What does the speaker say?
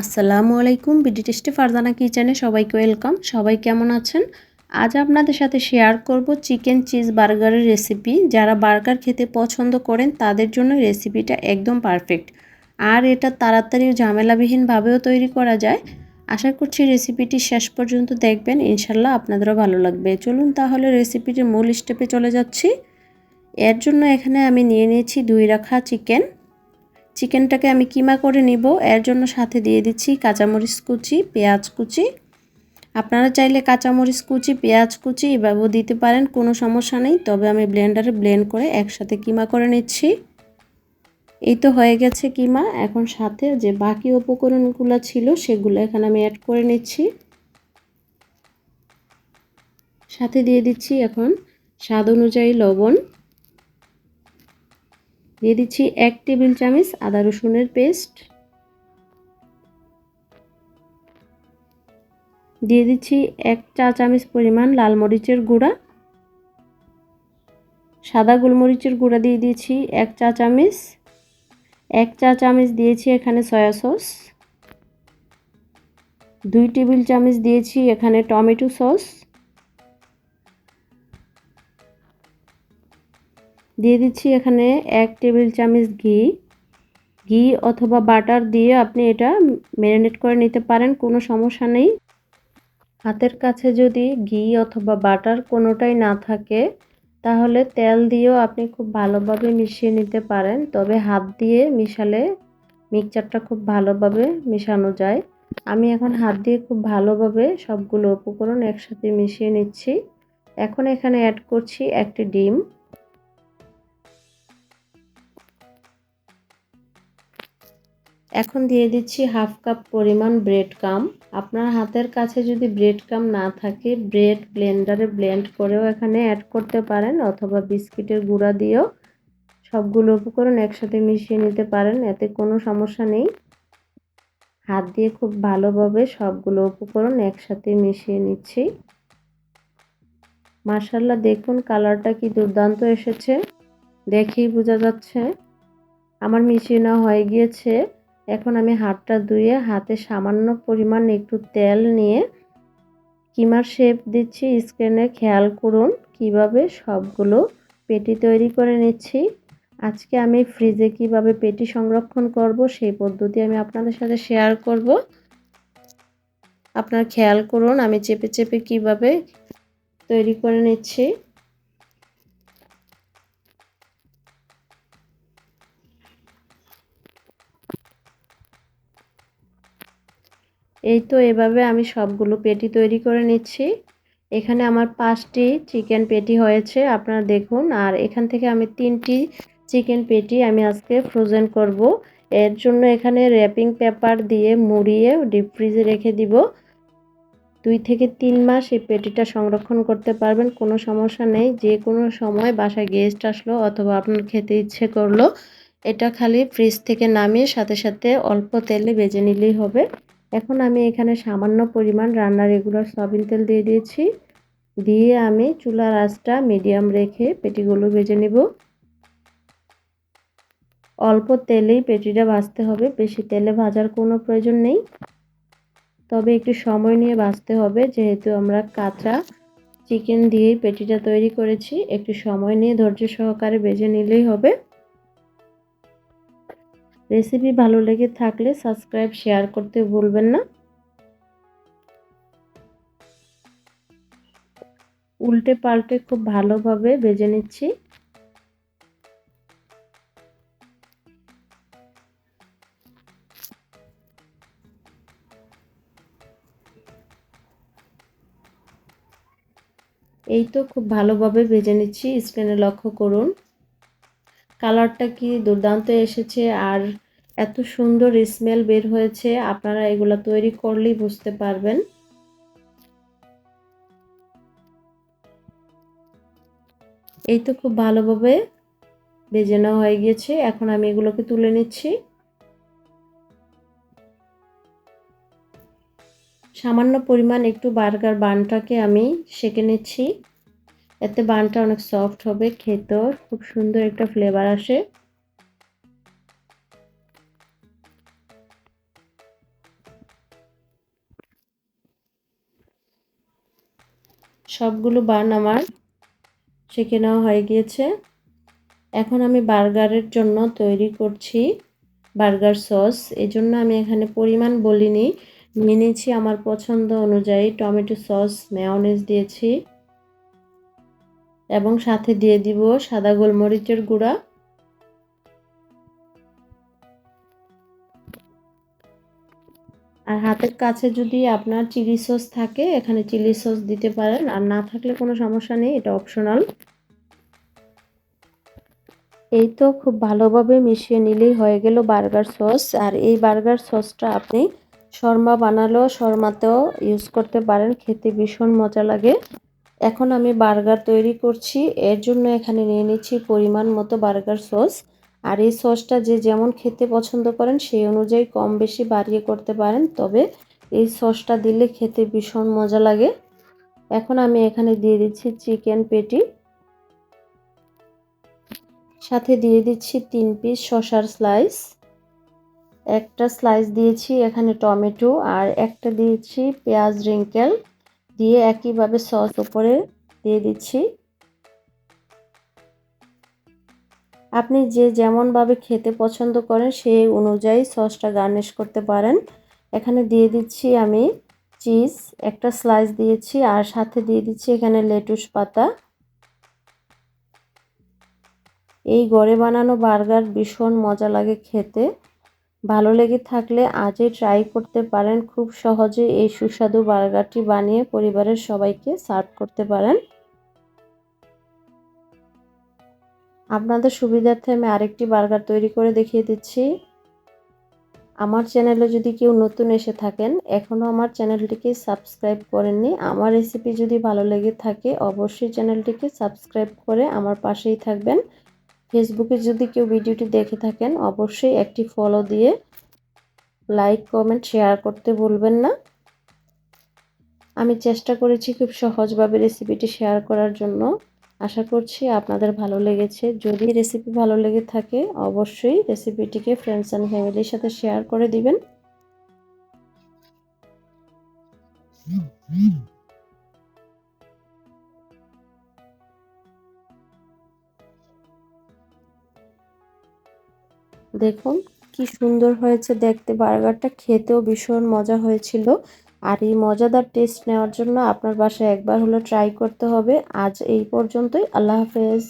আসসালামু আলাইকুম BD tasty Farzana কিচেনে সবাইকে ওয়েলকাম। সবাই কেমন আছেন? আজ আপনাদের সাথে শেয়ার করব চিকেন চিজ বার্গারের রেসিপি। যারা বার্গার খেতে পছন্দ করেন, তাদের জন্য রেসিপিটা একদম পারফেক্ট। আর এটা তাড়াতাড়ি ঝামেলাবিহীনভাবেও তৈরি করা যায়। আশা করছি রেসিপিটি শেষ পর্যন্ত দেখবেন। ইনশাল্লাহ আপনাদেরও ভালো লাগবে। চলুন তাহলে রেসিপিটির মূল স্টেপে চলে যাচ্ছি। এর জন্য এখানে আমি নিয়ে নিয়েছি দুই রাখা চিকেন। চিকেনটাকে আমি কিমা করে নিব। এর জন্য সাথে দিয়ে দিচ্ছি কাঁচামরিচ কুচি, পেঁয়াজ কুচি। আপনারা চাইলে কাঁচামরিচ কুচি, পেঁয়াজ কুচি এভাবেও দিতে পারেন, কোনো সমস্যা নেই। তবে আমি ব্লেন্ডারে ব্লেন্ড করে একসাথে কিমা করে নিচ্ছি। এই তো হয়ে গেছে কিমা। এখন সাথে যে বাকি উপকরণগুলো ছিল সেগুলো এখানে আমি অ্যাড করে নিচ্ছি। সাথে দিয়ে দিচ্ছি এখন স্বাদ অনুযায়ী লবণ। দিয়ে দিচ্ছি এক টেবিল চামচ আদা রসুনের পেস্ট। দিয়ে দিচ্ছি এক চা চামচ পরিমাণ লাল মরিচের গুঁড়া। সাদা গোলমরিচের গুঁড়া দিয়ে দিয়েছি এক চা চামচ। এক চা চামচ দিয়েছি এখানে সয়া সস। দুই টেবিল চামচ দিয়েছি এখানে টমেটো সস। দিয়ে দিচ্ছি এখানে এক টেবিল চামচ ঘি। ঘি অথবা বাটার দিয়ে আপনি এটা ম্যারিনেট করে নিতে পারেন, কোনো সমস্যা নেই। হাতের কাছে যদি ঘি অথবা বাটার কোনোটাই না থাকে, তাহলে তেল দিয়েও আপনি খুব ভালোভাবে মিশিয়ে নিতে পারেন। তবে হাত দিয়ে মিশালে মিক্সচারটা খুব ভালোভাবে মেশানো যায়। আমি এখন হাত দিয়ে খুব ভালোভাবে সবগুলো উপকরণ একসাথে মিশিয়ে নিচ্ছি। এখন এখানে অ্যাড করছি একটি ডিম। এখন দিয়ে দিচ্ছি হাফ কাপ পরিমাণ ব্রেড কাম আপনার হাতের কাছে যদি ব্রেড কাম না থাকে ব্রেড ব্লেন্ডারে ব্লেন্ড করেও এখানে অ্যাড করতে পারেন অথবা বিস্কিটের গুঁড়া দিয়েও। সবগুলো উপকরণ একসাথে মিশিয়ে নিতে পারেন, এতে কোনো সমস্যা নেই। হাত দিয়ে খুব ভালোভাবে সবগুলো উপকরণ একসাথে মিশিয়ে নিচ্ছি। মার্শাল্লাহ দেখুন কালারটা কি দুর্দান্ত এসেছে। দেখেই বোঝা যাচ্ছে। আমার মিশিয়ে নেওয়া হয়ে গিয়েছে। এখন আমি হাতটা ধুয়ে হাতে সামান্য পরিমাণ একটু তেল নিয়ে কিমার শেপ দিচ্ছি। স্ক্রিনে খেয়াল করুন কীভাবে সবগুলো পেটি তৈরি করে নিচ্ছি। আজকে আমি ফ্রিজে কীভাবে পেটি সংরক্ষণ করব সেই পদ্ধতি আমি আপনাদের সাথে শেয়ার করব। আপনার খেয়াল করুন আমি চেপে চেপে কীভাবে তৈরি করে নিচ্ছি। এই তো এভাবে আমি সবগুলো পেটি তৈরি করে নিচ্ছি। এখানে আমার পাঁচটি চিকেন পেটি হয়েছে, আপনারা দেখুন। আর এখান থেকে আমি তিনটি চিকেন পেটি আমি আজকে ফ্রোজেন করব। এর জন্য এখানে র্যাপিং পেপার দিয়ে মুড়িয়ে ডিপ ফ্রিজে রেখে দিব। দুই থেকে তিন মাস এই পেটিটা সংরক্ষণ করতে পারবেন, কোনো সমস্যা নেই। যে কোনো সময় বাসায় গেস্ট আসলো অথবা আপনার খেতে ইচ্ছে করল, এটা খালি ফ্রিজ থেকে নামিয়ে সাথে সাথে অল্প তেলে বেজে নিলেই হবে। এখন আমি এখানে সামান্য পরিমাণ রান্নার রেগুলার সয়াবিন তেল দিয়ে দিয়েছি। দিয়ে আমি চুলার আঁচটা মিডিয়াম রেখে পেটিগুলো ভেজে নেব। অল্প তেলেই পেটিটা ভাজতে হবে, বেশি তেলে ভাজার কোনো প্রয়োজন নেই। তবে একটু সময় নিয়ে ভাজতে হবে, যেহেতু আমরা কাঁচা চিকেন দিয়েই পেটিটা তৈরি করেছি, একটু সময় নিয়ে ধৈর্য সহকারে ভেজে নিলেই হবে। রেসিপি ভালো লেগে থাকলে সাবস্ক্রাইব, শেয়ার করতে ভুলবেন না। উল্টে পাল্টে খুব ভালোভাবে বেজে নিচ্ছি। এই তো খুব ভালোভাবে ভেজে নিচ্ছি স্ক্রিনে লক্ষ্য করুন। কালারটা কি দুর্দান্ত এসেছে আর এত সুন্দর স্মেল বের হয়েছে। আপনারা এগুলো তৈরি করলেই বুঝতে পারবেন। এই তো খুব ভালোভাবে বেজে নেওয়া হয়ে গিয়েছে। এখন আমি এগুলোকে তুলে নিচ্ছি। সামান্য পরিমাণ একটু বার্গার বানটাকে আমি সেঁকে নিচ্ছি। এতে বানটা অনেক সফট হবে খেতর খুব সুন্দর একটা ফ্লেভার আসে। সবগুলো বান আমার শেখে নেওয়া হয়ে গিয়েছে। এখন আমি বার্গারের জন্য তৈরি করছি বার্গার সস। এই জন্য আমি এখানে পরিমাণ বলিনি নিয়েছি আমার পছন্দ অনুযায়ী টমেটো সস মেয়নেজ দিয়েছি। এবং সাথে দিয়ে দিব সাদা গোলমরিচের গুঁড়া। আর হাতের কাছে যদি আপনার চিলি সস থাকে, এখানে চিলি সস দিতে পারেন। আর না থাকলে কোনো সমস্যা নেই, এটা অপশনাল এই তো খুব ভালোভাবে মিশিয়ে নিলেই হয়ে গেল বার্গার সস। আর এই বার্গার সসটা আপনি শর্মা বানালেও, শর্মাতেও ইউজ করতে পারেন, খেতে ভীষণ মজা লাগে। এখন আমি বার্গার তৈরি করছি। এর জন্য এখানে নিয়ে নিচ্ছি পরিমাণ মতো বার্গার সস। আর এই সসটা যে যেমন খেতে পছন্দ করেন, সেই অনুযায়ী কম বেশি বাড়িয়ে করতে পারেন। তবে এই সসটা দিলে খেতে ভীষণ মজা লাগে। এখন আমি এখানে দিয়ে দিচ্ছি চিকেন পেটি। সাথে দিয়ে দিচ্ছি তিন পিস শশার স্লাইস। একটা স্লাইস দিয়েছি এখানে টমেটো। আর একটা দিয়েছি পেঁয়াজ রিঙ্কেল। দিয়ে একইভাবে সস উপরে দিয়ে দিচ্ছি। আপনি যে যেমনভাবে খেতে পছন্দ করেন সেই অনুযায়ী সসটা গার্নিশ করতে পারেন। এখানে দিয়ে দিচ্ছি আমি চিজ, একটা স্লাইস দিয়েছি আর সাথে দিয়ে দিচ্ছি এখানে লেটুস পাতা। এই গড়ে বানানো বার্গার ভীষণ মজা লাগে খেতে। ভালো লেগে থাকলে আজই ট্রাই করতে পারেন। খুব সহজে এই সুস্বাদু বার্গারটি বানিয়ে পরিবারের সবাইকে সার্ভ করতে পারেন। আপনাদের সুবিধার্থে আমি আরেকটি বার্গার তৈরি করে দেখিয়ে দিচ্ছি। আমার চ্যানেলে যদি কেউ নতুন এসে থাকেন এখনও আমার চ্যানেলটিকে সাবস্ক্রাইব করেননি, আমার রেসিপি যদি ভালো লেগে থাকে, অবশ্যই চ্যানেলটিকে সাবস্ক্রাইব করে আমার পাশেই থাকবেন। ফেসবুকে যদি কেউ ভিডিওটি দেখে থাকেন, অবশ্যই একটি ফলো দিয়ে লাইক কমেন্ট শেয়ার করতে ভুলবেন না। আমি চেষ্টা করেছি খুব সহজভাবে রেসিপিটি শেয়ার করার জন্য। আশা করছি আপনাদের ভালো লেগেছে। যদি রেসিপি ভালো লেগে থাকে, অবশ্যই রেসিপিটিকে ফ্রেন্ডস অ্যান্ড ফ্যামিলির সাথে শেয়ার করে দিবেন। দেখুন, কি সুন্দর হয়েছে দেখতে। বার্গারটা খেতেও ভীষণ মজা হয়েছিল। আর এই মজাদার টেস্ট নেওয়ার জন্য আপনার বাসায় একবার হলো ট্রাই করতে হবে। আজ এই পর্যন্তই। আল্লাহ হাফেজ।